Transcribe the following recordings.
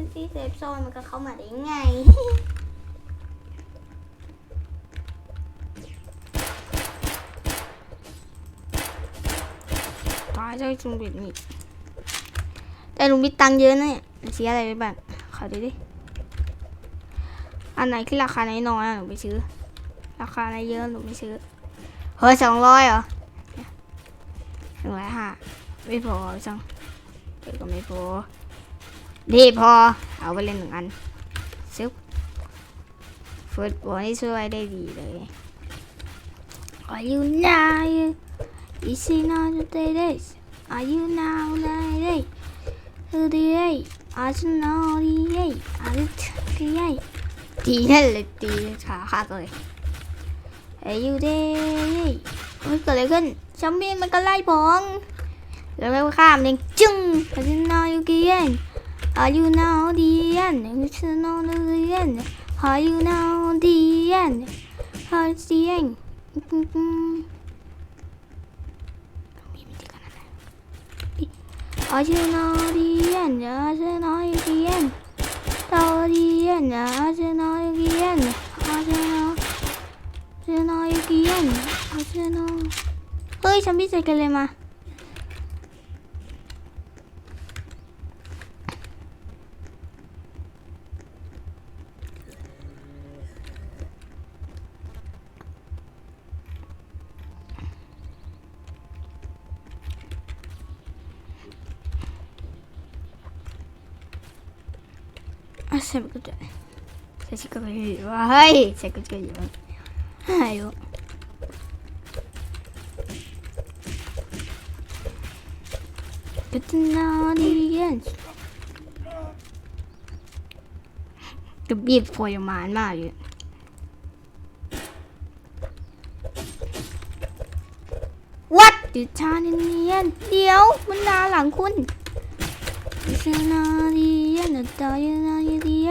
เป็นที่เซฟโซนมันก็เข้ามาได้ไง ตายเจ้าจุงบิดนี่แต่ลุงบิดตังค์เยอะนะเนี่ยซื้ออะไรไปบ้างขอดูดิ อันไหนที่ราคาน้อยๆอะหนูไปซื้อ ราคาไหนเยอะหนูไม่ซื้อ เฮ้ยสองร้อยเหรอหนึ่งร้อยห้าไม่พอจังเดี๋ยวก็ไม่พอ ดีพอ เอาไปเล่นหนึ่งอันซึบฟุตบอลนี่ช่วยได้ดีเลย Are you now you is it not the days Are you now the day the day Are you now the day Are you the day ตีนั่นเลยตีขาขาดเลย Are you there เฮ้ยเกิดอะไรขึ้นซอมบี้มันก็ไล่ผองแล้วก็ข้ามเองจึ้ง Are you now you again Are you now the end? Are you now the end? Are you now the end? How's the end? มีวิธีการอะไร Are you now the end? Are you now the end? Now the end? Are you now the end? Are you now? Are you now the end? Are you now? เฮ้ยฉันพิเศษกันเลยมา あ、そういうことだね。差し掛かるわ。はい。せっかくよ。はいよ。Good night, จะบีบพอยมานมากเลย What ดิชาเนียนเดี๋ยวมันดาหลังคุณ 是哪里演的？导演哪里演的？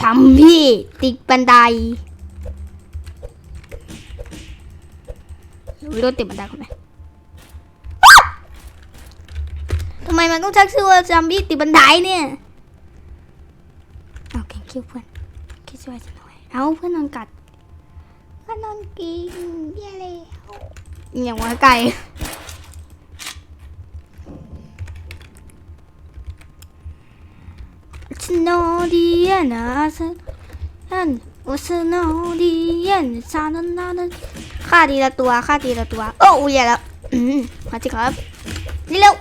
ซัมพี่ติดบันไดไม่รู้ติดบันไดคนไหนทำไมมันต้องชักชื่อว่าซัมบี้ติดบันไดเนี่ยเอาแกงคิวเพื่อนคิดช่วยฉันหน่อยเอาเพื่อนนอนกัดก็นอนกินเบี้ยเลยอย่างว่าไก่ It's naughty and I said and it's naughty and it's not another ฆ่าทีละตัวฆ่าทีละตัวโอ้ยแล้วมมาสิครับนี่เร็ว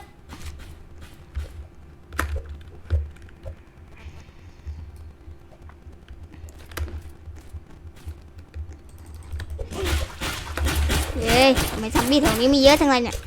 เฮ้ยทำไมซอมบี้แถวนี้มีเยอะจังเลยเนี่ย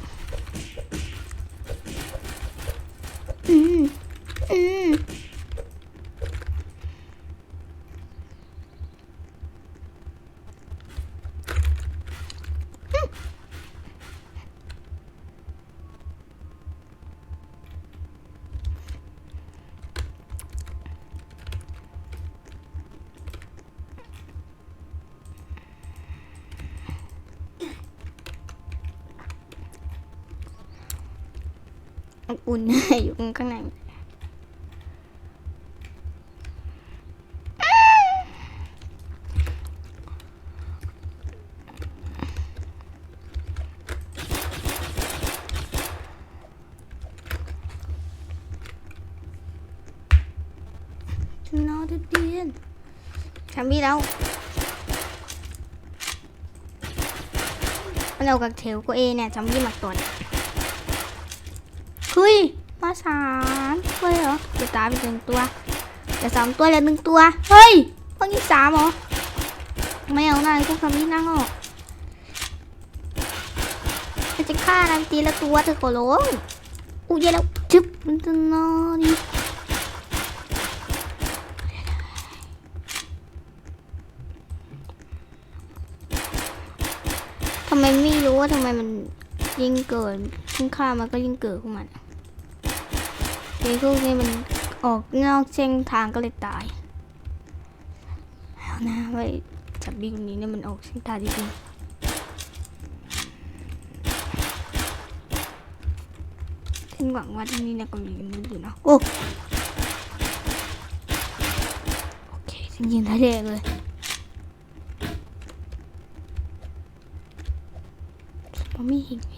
อุ่นอยู่ข้างในนอเดียนทำพี่แล้วมันเอากับเทลก็เอเนี่ยจำพี่มาตัวเนี่ย เฮ้ยมาสามเฮ้ยเหรอจะตายไปหนึ่งตัวจะสองตัวเหลือหนึ่งตัว เฮ้ยเพิ่งยี่สามเหรอไม่เอาหน้าพวกคำนี้นั่งออกไอ้จะฆ่านายตีละตัวเธอขอร้องอู้ยแล้วจึ๊บมันจะนอนดิทำไมไม่รู้ว่าทำไมมันยิ่งเกิดยิ่งฆ่ามันก็ยิ่งเกิดขึ้นมาไอ้พวกนี้มันออกนอกเส้นทางก็เลยตายเอานะไว้จับบีคนนี้เนี่ยมันออกเส้นทางจริงๆฉันหวังว่าที่นี่นะก็มีกันอยู่เนาะโอ้โอเคฉันยิงทะเลเลยมันไม่เห็นไหม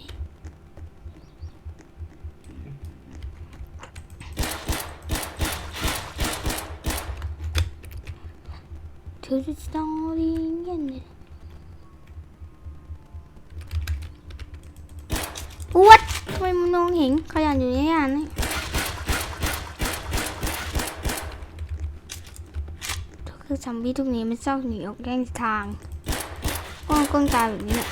To the starting and What ทำไมมันมองเห็นขยันอยู่ในงานนี่ก็คือซัมบี้ทุกนี้มันชอบหนีออกแย่งทางก้องก้องตาแบบนี้แหละ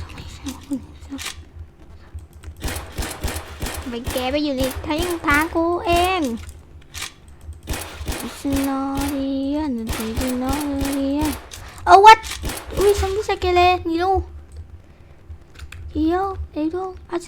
ทำไมชอบหนีชอบไปแกไปอยู่ในทางทางกูเอง It's not the end, it's not the end. Oh, what? อุ้ยซัมบี้สเกเลตนี่ดูเฮียเดี๋ยวดูอาช